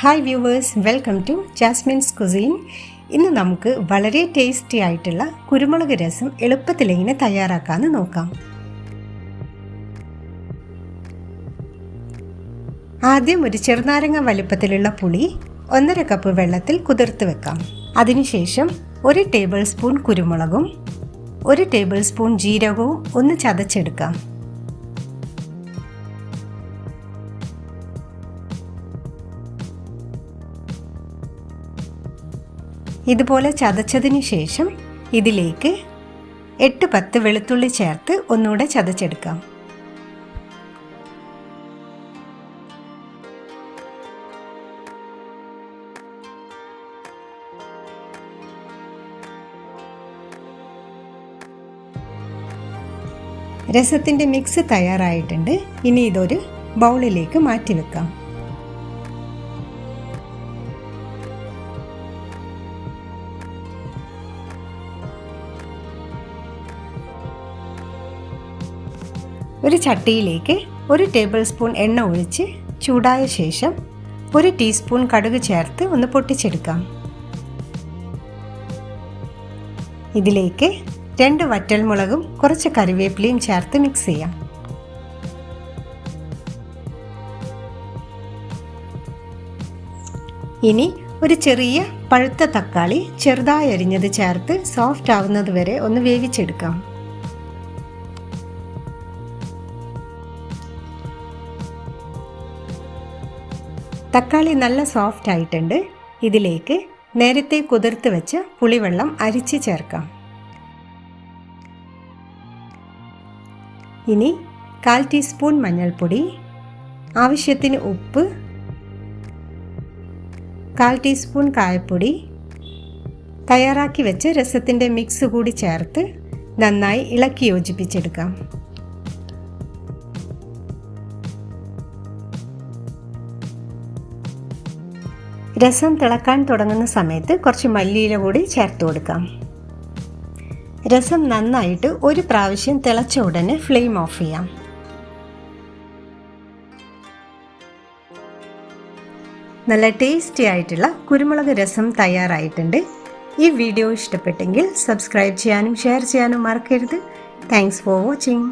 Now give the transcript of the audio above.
Hi viewers welcome to Jasmine's cuisine ഇന്ന് നമുക്ക് വളരെ ടേസ്റ്റി ആയിട്ടുള്ള കുരുമുളക് രസം എളുപ്പത്തിൽ എങ്ങനെ തയ്യാറാക്കാമെന്ന് നോക്കാം. ആദ്യം ഒരു ചെറുനാരങ്ങ വലുപ്പത്തിലുള്ള പുളി ഒന്നര കപ്പ് വെള്ളത്തിൽ കുതിർത്ത് വെക്കാം. അതിനുശേഷം ഒരു ടേബിൾ സ്പൂൺ കുരുമുളകും ഒരു ടേബിൾ സ്പൂൺ ജീരകവും ഒന്ന് ചതച്ചെടുക്കാം. ഇതുപോലെ ചതച്ചതിന് ശേഷം ഇതിലേക്ക് എട്ട് പത്ത് വെളുത്തുള്ളി ചേർത്ത് ഒന്നുകൂടെ ചതച്ചെടുക്കാം. രസത്തിന്റെ മിക്സ് തയ്യാറായിട്ടുണ്ട്. ഇനി ഇതൊരു ബൗളിലേക്ക് മാറ്റി വെക്കാം. ഒരു ചട്ടിയിലേക്ക് ഒരു ടേബിൾ സ്പൂൺ എണ്ണ ഒഴിച്ച് ചൂടായ ശേഷം ഒരു ടീസ്പൂൺ കടുക് ചേർത്ത് ഒന്ന് പൊട്ടിച്ചെടുക്കാം. ഇതിലേക്ക് രണ്ട് വറ്റൽമുളകും കുറച്ച് കറിവേപ്പിലയും ചേർത്ത് മിക്സ് ചെയ്യാം. ഇനി ഒരു ചെറിയ പഴുത്ത തക്കാളി ചെറുതായി അരിഞ്ഞത് ചേർത്ത് സോഫ്റ്റ് ആവുന്നത് വരെ ഒന്ന് വേവിച്ചെടുക്കാം. തക്കാളി നല്ല സോഫ്റ്റ് ആയിട്ടുണ്ട്. ഇതിലേക്ക് നേരത്തെ കുതിർത്ത് വെച്ച പുളിവെള്ളം അരിച്ച് ചേർക്കാം. ഇനി കാൽ ടീസ്പൂൺ മഞ്ഞൾപ്പൊടി ആവശ്യത്തിന് ഉപ്പ് കാൽ ടീസ്പൂൺ കായപ്പൊടി തയ്യാറാക്കി വെച്ച രസത്തിന്റെ മിക്സ് കൂടി ചേർത്ത് നന്നായി ഇളക്കി യോജിപ്പിച്ചെടുക്കാം. രസം തിളക്കാൻ തുടങ്ങുന്ന സമയത്ത് കുറച്ച് മല്ലിയില കൂടി ചേർത്ത് കൊടുക്കാം. രസം നന്നായിട്ട് ഒരു പ്രാവശ്യം തിളച്ച ഉടനെ ഫ്ലെയിം ഓഫ് ചെയ്യാം. നല്ല ടേസ്റ്റി ആയിട്ടുള്ള കുരുമുളക് രസം തയ്യാറായിട്ടുണ്ട്. ഈ വീഡിയോ ഇഷ്ടപ്പെട്ടെങ്കിൽ സബ്സ്ക്രൈബ് ചെയ്യാനും ഷെയർ ചെയ്യാനും മറക്കരുത്. Thanks for watching